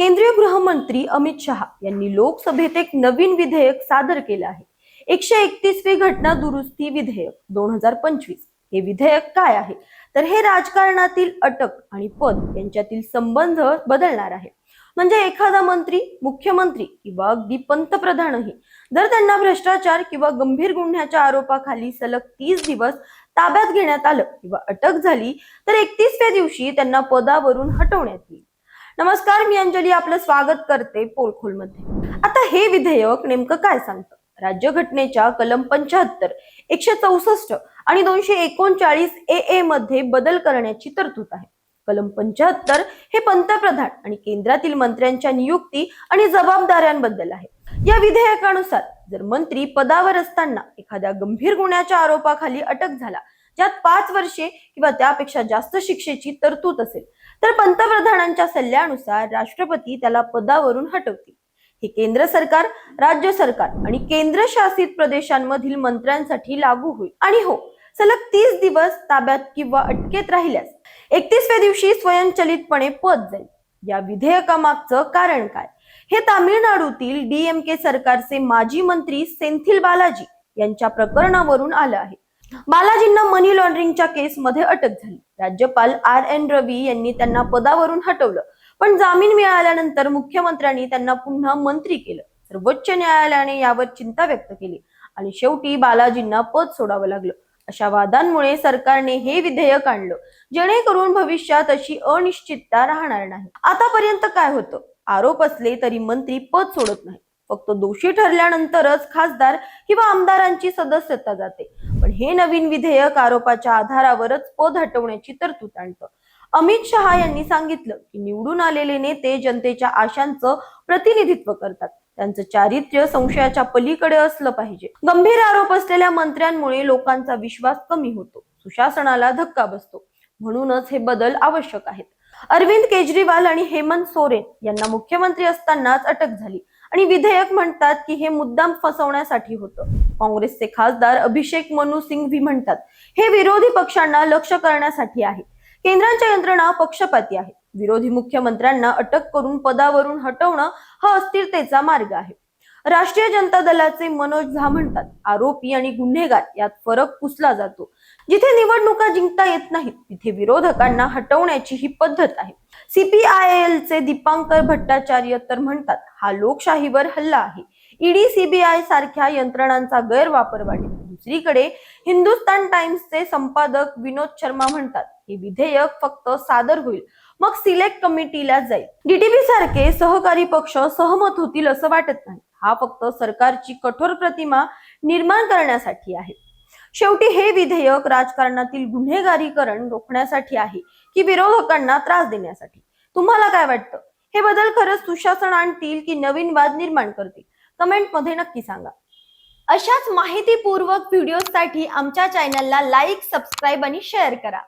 केंद्रीय गृहमंत्री अमित शहा यांनी लोकसभेत एक नवीन विधेयक सादर केलं आहे. एकशे एकतीसवी घटना दुरुस्ती विधेयक दोन हजार पंचवीस. हे विधेयक काय आहे? तर हे राजकारणातील अटक आणि पद यांच्यातील संबंध बदलणार आहे. म्हणजे एखादा मंत्री मुख्यमंत्री किंवा अगदी पंतप्रधानही जर त्यांना भ्रष्टाचार किंवा गंभीर गुन्ह्याच्या आरोपाखाली सलग तीस दिवस ताब्यात घेण्यात आलं किंवा अटक झाली तर एकतीसव्या दिवशी त्यांना पदावरून हटवण्यात येईल. नमस्कार मी अंजली आपलं स्वागत करते पोलखोलमध्ये. आता हे विधेयक नेमकं काय सांगतं? राज्यघटनेच्या कलम पंच्याहत्तर एकशे चौसष्ट आणि दोनशे एकोणचाळीस ए ए मध्ये बदल करण्याची तरतूद आहे. कलम पंच्याहत्तर हे पंतप्रधान आणि केंद्रातील मंत्र्यांच्या नियुक्ती आणि जबाबदाऱ्यांबद्दल आहे. या विधेयकानुसार जर मंत्री पदावर असताना एखाद्या गंभीर गुन्ह्याच्या आरोपाखाली अटक झाला ज्यात पाच वर्षे किंवा त्यापेक्षा जास्त शिक्षेची तरतूद असेल तर पंतप्रधानांच्या सल्ल्यानुसार राष्ट्रपती त्याला पदावरून हटवतील. हे केंद्र सरकार राज्य सरकार आणि केंद्रशासित प्रदेशांमधील मंत्र्यांसाठी लागू होईल. आणि हो सलग तीस दिवस ताब्यात किंवा अटकेत राहिल्यास एकतीसव्या दिवशी स्वयंचलितपणे पद जाईल. या विधेयकामागचं कारण काय? हे तामिळनाडूतील डीएमके सरकारचे माजी मंत्री सेंथिल बालाजी यांच्या प्रकरणावरून आलं आहे. बालाजींना मनी लॉन्ड्रिंगच्या केसमध्ये अटक झाली. राज्यपाल आर एन रवी यांनी त्यांना पदावरून हटवलं. पण जामीन मिळाल्यानंतर मुख्यमंत्र्यांनी त्यांना पुन्हा मंत्री केलं. सर्वोच्च न्यायालयाने यावर चिंता व्यक्त केली आणि शेवटी बालाजींना पद सोडावं लागलं. अशा वादांमुळे सरकारने हे विधेयक आणलं. जेणेकरून भविष्यात अशी अनिश्चितता राहणार नाही. आतापर्यंत काय होतं? आरोप असले तरी मंत्री पद सोडत नाही फक्त दोषी ठरल्यानंतरच खासदार किंवा आमदारांची सदस्यता जाते. पण हे नवीन विधेयक आरोपाच्या आधारावरच पद हटवण्याची तरतूद आणतं. अमित शहा यांनी सांगितलं की निवडून आलेले नेते जनतेच्या आशांचं प्रतिनिधित्व करतात. त्यांचं चारित्र्य संशयाच्या पलीकडे असलं पाहिजे. गंभीर आरोप असलेल्या मंत्र्यांमुळे लोकांचा विश्वास कमी होतो. सुशासनाला धक्का बसतो. म्हणूनच हे बदल आवश्यक आहेत. अरविंद केजरीवाल आणि हेमंत सोरेन यांना मुख्यमंत्री असतानाच अटक झाली आणि विधेयक म्हणतात की हे मुद्दाम फसवण्यासाठी होतं. काँग्रेसचे खासदार अभिषेक मनु सिंघवी म्हणतात हे विरोधी पक्षांना लक्ष करण्यासाठी आहे. केंद्राच्या यंत्रणा पक्षपाती आहे विरोधी मुख्यमंत्र्यांना अटक करून पदावरून हटवणं हा अस्थिरतेचा मार्ग आहे. राष्ट्रीय जनता दलाचे मनोज झा म्हणतात आरोपी आणि गुन्हेगार यात फरक पुसला जातो. जिथे निवडणुका जिंकता येत नाहीत तिथे विरोधकांना हटवण्याची ही पद्धत आहे. सीपीआयएल चे दीपांकर भट्टाचार्य तर म्हणतात हा लोकशाहीवर हल्ला आहे. ईडी सीबीआय सारख्या यंत्रणांचा गैरवापर वाढेल. दुसरीकडे हिंदुस्तान टाइम्सचे संपादक विनोद शर्मा म्हणतात हे विधेयक फक्त सादर होईल मग सिलेक्ट कमिटीला जाईल. डीटीबी सारखे सहकारी पक्ष सहमत होतील असं वाटत नाही. हा फक्त सरकारची कठोर प्रतिमा निर्माण करण्यासाठी आहे. शेवटी हे विधेयक राजकारणातील गुन्हेगारीकरण रोखण्यासाठी आहे की विरोधकांना त्रास देण्यासाठी? तुम्हाला काय वाटतं? हे बदल खरंच सुशासन आणतील की नवीन वाद निर्माण करतील? कमेंटमध्ये नक्की सांगा. अशाच माहितीपूर्वक व्हिडिओसाठी आमच्या चॅनलला लाईक सबस्क्राईब आणि शेअर करा.